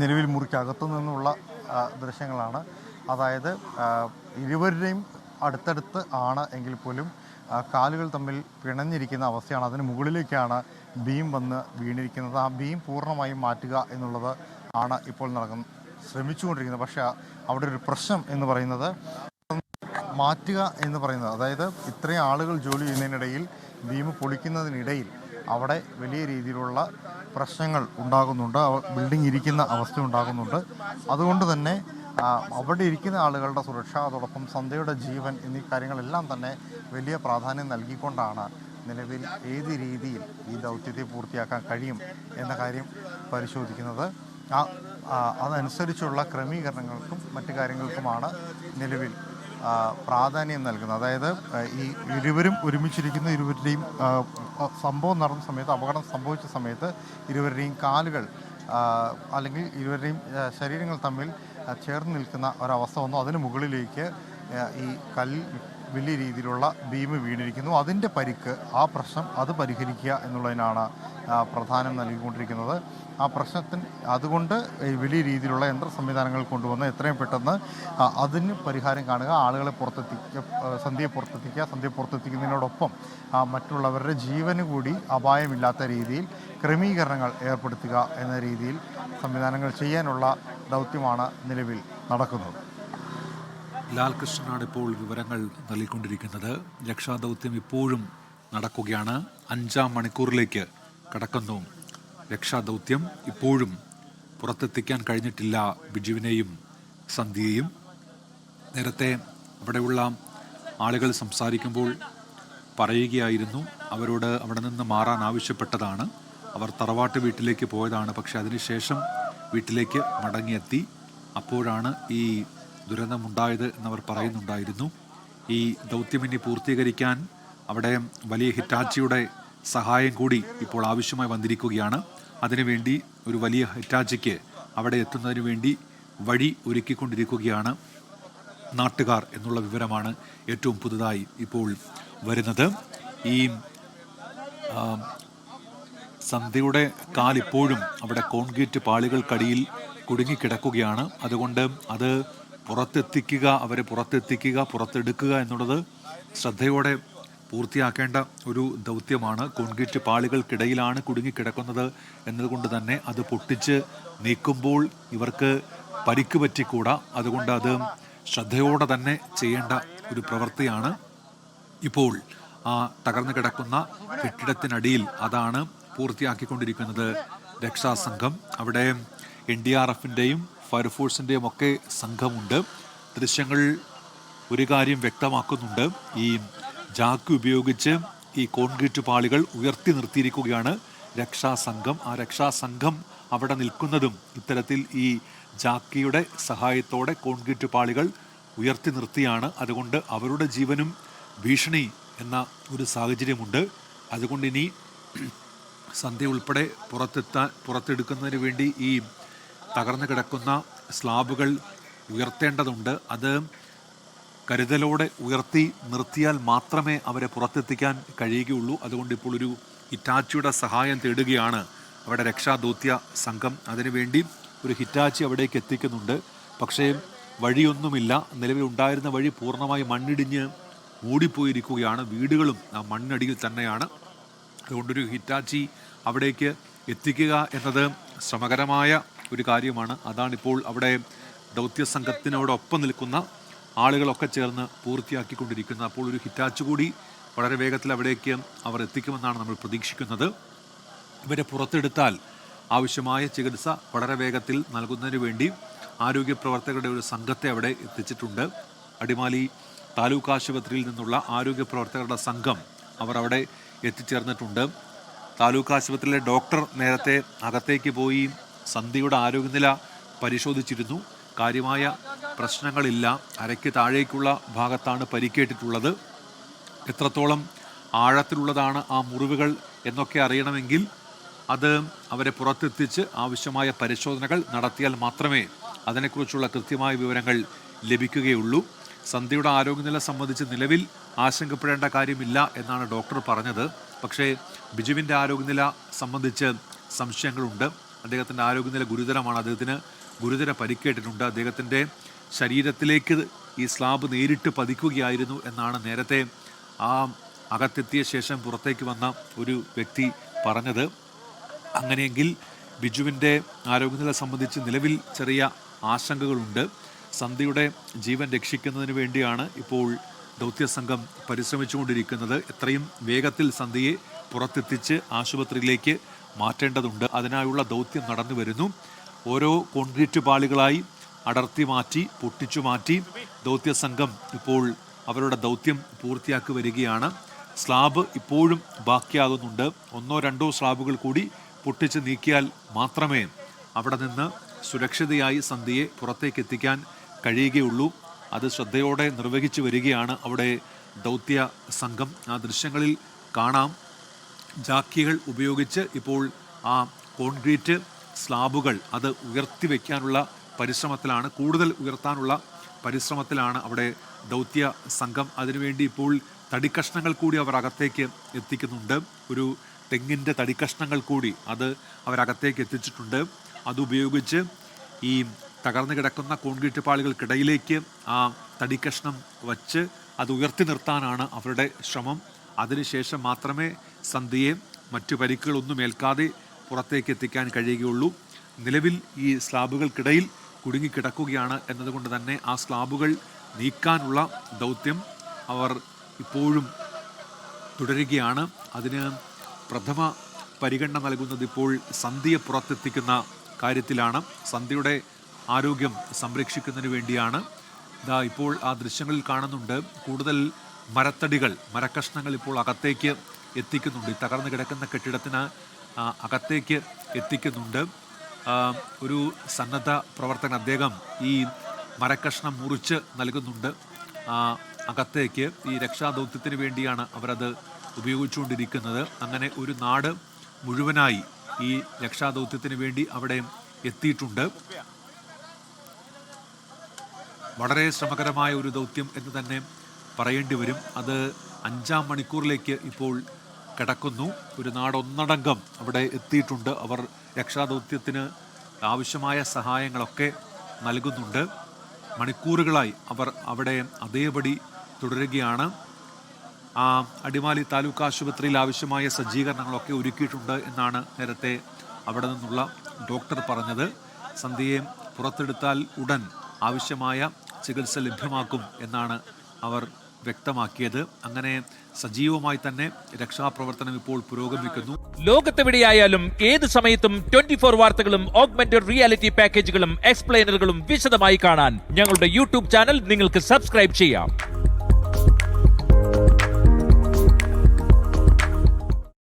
നിലവിൽ മുറിക്കകത്തു നിന്നുള്ള ദൃശ്യങ്ങളാണ്. അതായത് ഇരുവരുടെയും അടുത്തടുത്ത് ആണ് എങ്കിൽ പോലും കാലുകൾ തമ്മിൽ പിണഞ്ഞിരിക്കുന്ന അവസ്ഥയാണ്. അതിന് മുകളിലേക്കാണ് ബീം വന്ന് വീണിരിക്കുന്നത്. ആ ബീം പൂർണമായും മാറ്റുക എന്നുള്ളത് ആണ് ഇപ്പോൾ നടക്കുന്ന ശ്രമിച്ചുകൊണ്ടിരിക്കുന്നത്. പക്ഷേ അവിടെ ഒരു പ്രശ്നം എന്ന് പറയുന്നത് മാറ്റുക എന്ന് പറയുന്നത്. അതായത് ഇത്രയും ആളുകൾ ജോലി ചെയ്യുന്നതിനിടയിൽ ബീം പൊളിക്കുന്നതിനിടയിൽ അവിടെ വലിയ രീതിയിലുള്ള പ്രശ്നങ്ങൾ ഉണ്ടാകുന്നുണ്ട്. ബിൽഡിംഗ് ഇരിക്കുന്ന അവസ്ഥ ഉണ്ടാകുന്നുണ്ട്. അതുകൊണ്ട് തന്നെ അവിടെ ഇരിക്കുന്ന ആളുകളുടെ സുരക്ഷ അതോടൊപ്പം സന്ധ്യയുടെ ജീവൻ എന്നീ കാര്യങ്ങളെല്ലാം തന്നെ വലിയ പ്രാധാന്യം നൽകിക്കൊണ്ടാണ് നിലവിൽ ഏത് രീതിയിൽ ഈ ദൗത്യത്തെ പൂർത്തിയാക്കാൻ കഴിയും എന്ന കാര്യം പരിശോധിക്കുന്നത്. ആ അതനുസരിച്ചുള്ള ക്രമീകരണങ്ങൾക്കും മറ്റു കാര്യങ്ങൾക്കുമാണ് നിലവിൽ പ്രാധാന്യം നൽകുന്നത്. അതായത് ഈ ഇരുവരും ഒരുമിച്ചിരിക്കുന്ന ഇരുവരുടെയും സംഭവം നടന്ന സമയത്ത് അപകടം സംഭവിച്ച സമയത്ത് ഇരുവരുടെയും കാലുകൾ അല്ലെങ്കിൽ ഇരുവരുടെയും ശരീരങ്ങൾ തമ്മിൽ ചേർന്ന് നിൽക്കുന്ന ഒരവസ്ഥ വന്നു. അതിന് മുകളിലേക്ക് ഈ കല്ല് വലിയ രീതിയിലുള്ള ഭീമ് വീണിരിക്കുന്നു. അതിന്റെ പരിക്ക് ആ പ്രശ്നം അത് പരിഹരിക്കുക എന്നുള്ളതിനാണ് പ്രധാനം നൽകിക്കൊണ്ടിരിക്കുന്നത്. ആ പ്രശ്നത്തിന് അതുകൊണ്ട് വലിയ രീതിയിലുള്ള യന്ത്ര സംവിധാനങ്ങൾ കൊണ്ടുവന്ന് എത്രയും പെട്ടെന്ന് അതിന് പരിഹാരം കാണുക ആളുകളെ പുറത്തെത്തിക്കുക ആ, സന്ധ്യയെ പുറത്തെത്തിക്കുക സന്ധ്യയെ പുറത്തെത്തിക്കുന്നതിനോടൊപ്പം മറ്റുള്ളവരുടെ ജീവന് കൂടി അപായമില്ലാത്ത രീതിയിൽ ക്രമീകരണങ്ങൾ ഏർപ്പെടുത്തുക എന്ന രീതിയിൽ സംവിധാനങ്ങൾ ചെയ്യാനുള്ള ദൗത്യമാണ് നിലവിൽ നടക്കുന്നത്. ലാൽകൃഷ്ണനാണ് ഇപ്പോൾ വിവരങ്ങൾ നൽകിക്കൊണ്ടിരിക്കുന്നത്. രക്ഷാദൗത്യം ഇപ്പോഴും നടക്കുകയാണ്. അഞ്ചാം മണിക്കൂറിലേക്ക് കടക്കുന്നു. രക്ഷാദൗത്യം ഇപ്പോഴും പുറത്തെത്തിക്കാൻ കഴിഞ്ഞിട്ടില്ല. ബിജുവിനെയും സന്ധ്യയെയും. നേരത്തെ അവിടെയുള്ള ആളുകൾ സംസാരിക്കുമ്പോൾ പറയുകയായിരുന്നു അവരോട് അവിടെ നിന്ന് മാറാൻ ആവശ്യപ്പെട്ടതാണ്. അവർ തറവാട്ട് വീട്ടിലേക്ക് പോയതാണ്. പക്ഷെ അതിനുശേഷം വീട്ടിലേക്ക് മടങ്ങിയെത്തി. അപ്പോഴാണ് ഈ ദുരന്തമുണ്ടായത് എന്നവർ പറയുന്നുണ്ടായിരുന്നു. ഈ ദൗത്യം ഇനി പൂർത്തീകരിക്കാൻ അവിടെ വലിയ ഹിറ്റാച്ചിയുടെ സഹായം കൂടി ഇപ്പോൾ ആവശ്യമായി വന്നിരിക്കുകയാണ്. അതിനുവേണ്ടി ഒരു വലിയ ഹിറ്റാച്ചിക്ക് അവിടെ എത്തുന്നതിന് വേണ്ടി വഴി ഒരുക്കിക്കൊണ്ടിരിക്കുകയാണ് നാട്ടുകാർ എന്നുള്ള വിവരമാണ് ഏറ്റവും പുതുതായി ഇപ്പോൾ വരുന്നത്. ഈ സന്ധ്യയുടെ കാലിപ്പോഴും അവിടെ കോൺക്രീറ്റ് പാളികൾക്കടിയിൽ കുടുങ്ങിക്കിടക്കുകയാണ്. അതുകൊണ്ട് അത് പുറത്തെത്തിക്കുക അവരെ പുറത്തെത്തിക്കുക പുറത്തെടുക്കുക എന്നുള്ളത് ശ്രദ്ധയോടെ പൂർത്തിയാക്കേണ്ട ഒരു ദൗത്യമാണ്. കോൺക്രീറ്റ് പാളികൾക്കിടയിലാണ് കുടുങ്ങിക്കിടക്കുന്നത് എന്നതുകൊണ്ട് തന്നെ അത് പൊട്ടിച്ച് നീക്കുമ്പോൾ ഇവർക്ക് പരിക്ക് പറ്റിക്കൂടാ. അതുകൊണ്ട് അത് ശ്രദ്ധയോടെ തന്നെ ചെയ്യേണ്ട ഒരു പ്രവൃത്തിയാണ്. ഇപ്പോൾ ആ തകർന്നു കിടക്കുന്ന കെട്ടിടത്തിനടിയിൽ അതാണ് പൂർത്തിയാക്കിക്കൊണ്ടിരിക്കുന്നത് രക്ഷാസംഘം അവിടെ എൻ ഡി ആർ എഫിന്റെയും ഫയർഫോഴ്സിന്റെയും ഒക്കെ സംഘമുണ്ട്. ദൃശ്യങ്ങൾ ഒരു കാര്യം വ്യക്തമാക്കുന്നുണ്ട്. ഈ ജാക്ക് ഉപയോഗിച്ച് ഈ കോൺക്രീറ്റ് പാളികൾ ഉയർത്തി നിർത്തിയിരിക്കുകയാണ് രക്ഷാസംഘം. ആ രക്ഷാസംഘം അവിടെ നിൽക്കുന്നതും ഇത്തരത്തിൽ ഈ ജാക്കിയുടെ സഹായത്തോടെ കോൺക്രീറ്റ് പാളികൾ ഉയർത്തി നിർത്തിയാണ്. അതുകൊണ്ട് അവരുടെ ജീവനും ഭീഷണി എന്ന ഒരു സാഹചര്യമുണ്ട്. അതുകൊണ്ട് ഇനി സന്ധ്യ ഉൾപ്പെടെ പുറത്തെത്താൻ പുറത്തെടുക്കുന്നതിന് വേണ്ടി ഈ തകർന്നു കിടക്കുന്ന സ്ലാബുകൾ ഉയർത്തേണ്ടതുണ്ട്. അത് കരുതലോടെ ഉയർത്തി നിർത്തിയാൽ മാത്രമേ അവരെ പുറത്തെത്തിക്കാൻ കഴിയുകയുള്ളൂ. അതുകൊണ്ട് ഇപ്പോൾ ഒരു ഹിറ്റാച്ചിയുടെ സഹായം തേടുകയാണ് അവിടെ രക്ഷാദൗത്യ സംഘം. അതിനുവേണ്ടി ഒരു ഹിറ്റാച്ചി അവിടേക്ക് എത്തിക്കുന്നുണ്ട്. പക്ഷേ വഴിയൊന്നുമില്ല. നിലവിൽ ഉണ്ടായിരുന്ന വഴി പൂർണമായി മണ്ണിടിഞ്ഞ് മൂടിപ്പോയിരിക്കുകയാണ്. വീടുകളും ആ മണ്ണടിയിൽ തന്നെയാണ്. അതുകൊണ്ടൊരു ഹിറ്റാച്ചി അവിടേക്ക് എത്തിക്കുക എന്നത് ശ്രമകരമായ ഒരു കാര്യമാണ്. അതാണിപ്പോൾ അവിടെ ദൗത്യ സംഘത്തിനോടൊപ്പം നിൽക്കുന്ന ആളുകളൊക്കെ ചേർന്ന് പൂർത്തിയാക്കിക്കൊണ്ടിരിക്കുന്നത്. അപ്പോൾ ഒരു ഹിറ്റാച്ച് കൂടി വളരെ വേഗത്തിൽ അവിടേക്ക് അവർ എത്തിക്കുമെന്നാണ് നമ്മൾ പ്രതീക്ഷിക്കുന്നത്. ഇവരെ പുറത്തെടുത്താൽ ആവശ്യമായ ചികിത്സ വളരെ വേഗത്തിൽ നൽകുന്നതിന് വേണ്ടി ആരോഗ്യ പ്രവർത്തകരുടെ ഒരു സംഘത്തെ അവിടെ എത്തിച്ചിട്ടുണ്ട്. അടിമാലി താലൂക്ക് ആശുപത്രിയിൽ നിന്നുള്ള ആരോഗ്യ പ്രവർത്തകരുടെ സംഘം അവർ അവിടെ എത്തിച്ചേർന്നിട്ടുണ്ട്. താലൂക്ക് ആശുപത്രിയിലെ ഡോക്ടർ നേരത്തെ അകത്തേക്ക് പോയി സന്ധ്യയുടെ ആരോഗ്യനില പരിശോധിച്ചിരുന്നു. കാര്യമായ പ്രശ്നങ്ങളില്ല. അരയ്ക്ക് താഴേക്കുള്ള ഭാഗത്താണ് പരിക്കേറ്റിട്ടുള്ളത്. എത്രത്തോളം ആഴത്തിലുള്ളതാണ് ആ മുറിവുകൾ എന്നൊക്കെ അറിയണമെങ്കിൽ അത് അവരെ പുറത്തെത്തിച്ച് ആവശ്യമായ പരിശോധനകൾ നടത്തിയാൽ മാത്രമേ അതിനെക്കുറിച്ചുള്ള കൃത്യമായ വിവരങ്ങൾ ലഭിക്കുകയുള്ളൂ. സന്ധ്യയുടെ ആരോഗ്യനില സംബന്ധിച്ച് നിലവിൽ ആശങ്കപ്പെടേണ്ട കാര്യമില്ല എന്നാണ് ഡോക്ടർ പറഞ്ഞത്. പക്ഷേ ബിജുവിന്റെ ആരോഗ്യനില സംബന്ധിച്ച് സംശയങ്ങളുണ്ട്. അദ്ദേഹത്തിന്റെ ആരോഗ്യനില ഗുരുതരമാണ്. അദ്ദേഹത്തിന് ഗുരുതര പരിക്കേറ്റിട്ടുണ്ട്. അദ്ദേഹത്തിന്റെ ശരീരത്തിലേക്ക് ഈ സ്ലാബ് നേരിട്ട് പതിക്കുകയായിരുന്നു എന്നാണ് നേരത്തെ ആ അകത്തെത്തിയ ശേഷം പുറത്തേക്ക് വന്ന ഒരു വ്യക്തി പറഞ്ഞത്. അങ്ങനെയെങ്കിൽ ബിജുവിന്റെ ആരോഗ്യനില സംബന്ധിച്ച് നിലവിൽ ചെറിയ ആശങ്കകളുണ്ട്. സന്ധ്യയുടെ ജീവൻ രക്ഷിക്കുന്നതിന് വേണ്ടിയാണ് ഇപ്പോൾ ദൗത്യസംഘം പരിശ്രമിച്ചുകൊണ്ടിരിക്കുന്നത്. എത്രയും വേഗത്തിൽ സന്ധ്യയെ പുറത്തെത്തിച്ച് ആശുപത്രിയിലേക്ക് മാറ്റേണ്ടതുണ്ട്. അതിനായുള്ള ദൗത്യം നടന്നു വരുന്നു. ഓരോ കോൺക്രീറ്റ് പാളികളായി അടർത്തി മാറ്റി പൊട്ടിച്ചു മാറ്റി ദൗത്യ സംഘം ഇപ്പോൾ അവരുടെ ദൗത്യം പൂർത്തിയാക്കി വരികയാണ്. സ്ലാബ് ഇപ്പോഴും ബാക്കിയാകുന്നുണ്ട്. ഒന്നോ രണ്ടോ സ്ലാബുകൾ കൂടി പൊട്ടിച്ച് നീക്കിയാൽ മാത്രമേ അവിടെ നിന്ന് സുരക്ഷിതയായി സന്ധ്യയെ പുറത്തേക്ക് എത്തിക്കാൻ കഴിയുകയുള്ളൂ. അത് ശ്രദ്ധയോടെ നിർവഹിച്ചു വരികയാണ് അവിടെ ദൗത്യ സംഘം. ആ ദൃശ്യങ്ങളിൽ കാണാം. ജാക്കികൾ ഉപയോഗിച്ച് ഇപ്പോൾ ആ കോൺക്രീറ്റ് സ്ലാബുകൾ അത് ഉയർത്തി വയ്ക്കാനുള്ള പരിശ്രമത്തിലാണ് കൂടുതൽ ഉയർത്താനുള്ള പരിശ്രമത്തിലാണ് അവിടെ ദൗത്യ സംഘം. അതിനുവേണ്ടി ഇപ്പോൾ തടിക്കഷ്ണങ്ങൾ കൂടി അവർ അകത്തേക്ക് എത്തിക്കുന്നുണ്ട്. ഒരു തെങ്ങിന്റെ തടിക്കഷ്ണങ്ങൾ കൂടി അത് അവരകത്തേക്ക് എത്തിച്ചിട്ടുണ്ട്. അതുപയോഗിച്ച് ഈ തകർന്നു കിടക്കുന്ന കോൺക്രീറ്റ് പാളികൾക്കിടയിലേക്ക് ആ തടിക്കഷ്ണം വച്ച് അത് ഉയർത്തി നിർത്താനാണ് അവരുടെ ശ്രമം. അതിനുശേഷം മാത്രമേ സന്ധ്യയെ മറ്റു പരിക്കുകളൊന്നും ഏൽക്കാതെ പുറത്തേക്ക് എത്തിക്കാൻ കഴിയുകയുള്ളൂ. നിലവിൽ ഈ സ്ലാബുകൾക്കിടയിൽ കുടുങ്ങിക്കിടക്കുകയാണ് എന്നതുകൊണ്ട് തന്നെ ആ സ്ലാബുകൾ നീക്കാനുള്ള ദൗത്യം അവർ ഇപ്പോഴും തുടരുകയാണ്. അതിന് പ്രഥമ പരിഗണന നൽകുന്നത് ഇപ്പോൾ സന്ധ്യയെ പുറത്തെത്തിക്കുന്ന കാര്യത്തിലാണ്. സന്ധ്യയുടെ ആരോഗ്യം സംരക്ഷിക്കുന്നതിന് വേണ്ടിയാണ്. ഇതാ ഇപ്പോൾ ആ ദൃശ്യങ്ങളിൽ കാണുന്നുണ്ട്. കൂടുതൽ മരത്തടികൾ മരക്കഷ്ണങ്ങൾ ഇപ്പോൾ അകത്തേക്ക് എത്തിക്കുന്നുണ്ട്. തകർന്നു കിടക്കുന്ന കെട്ടിടത്തിന് അകത്തേക്ക് എത്തിക്കുന്നുണ്ട്. ഒരു സന്നദ്ധ പ്രവർത്തകൻ അദ്ദേഹം ഈ മരക്കഷ്ണം മുറിച്ച് നൽകുന്നുണ്ട്. അകത്തേക്ക് ഈ രക്ഷാദൗത്യത്തിന് വേണ്ടിയാണ് അവരത് ഉപയോഗിച്ചുകൊണ്ടിരിക്കുന്നത്. അങ്ങനെ ഒരു നാട് മുഴുവനായി ഈ രക്ഷാദൗത്യത്തിന് വേണ്ടി അവിടെ എത്തിയിട്ടുണ്ട്. വളരെ ശ്രമകരമായ ഒരു ദൗത്യം എന്ന് തന്നെ പറയേണ്ടി വരും. അത് അഞ്ചാം മണിക്കൂറിലേക്ക് ഇപ്പോൾ കിടക്കുന്നു. ഒരു നാടൊന്നടങ്കം അവിടെ എത്തിയിട്ടുണ്ട്. അവർ രക്ഷാദൗത്യത്തിന് ആവശ്യമായ സഹായങ്ങളൊക്കെ നൽകുന്നുണ്ട്. മണിക്കൂറുകളായി അവർ അവിടെ അതേപടി തുടരുകയാണ്. ആ അടിമാലി താലൂക്ക് ആശുപത്രിയിൽ ആവശ്യമായ സജ്ജീകരണങ്ങളൊക്കെ ഒരുക്കിയിട്ടുണ്ട് എന്നാണ് നേരത്തെ അവിടെ നിന്നുള്ള ഡോക്ടർ പറഞ്ഞത്. സന്ധ്യയെ പുറത്തെടുത്താൽ ഉടൻ ആവശ്യമായ ചികിത്സ ലഭ്യമാക്കും എന്നാണ് അവർ വ്യക്തമാക്കിയത്. അങ്ങനെ സജീവമായി തന്നെ രക്ഷാപ്രവർത്തനം ഇപ്പോൾ പുരോഗമിക്കുന്നു. ലോകത്തെവിടെയായാലും ഏത് സമയത്തും ട്വന്റി ഫോർ വാർത്തകളും ഓഗ്മെന്റഡ് റിയാലിറ്റി പാക്കേജുകളും എക്സ്പ്ലെയിനറുകളും വിശദമായി കാണാൻ ഞങ്ങളുടെ യൂട്യൂബ് ചാനൽ നിങ്ങൾക്ക് സബ്സ്ക്രൈബ് ചെയ്യാം.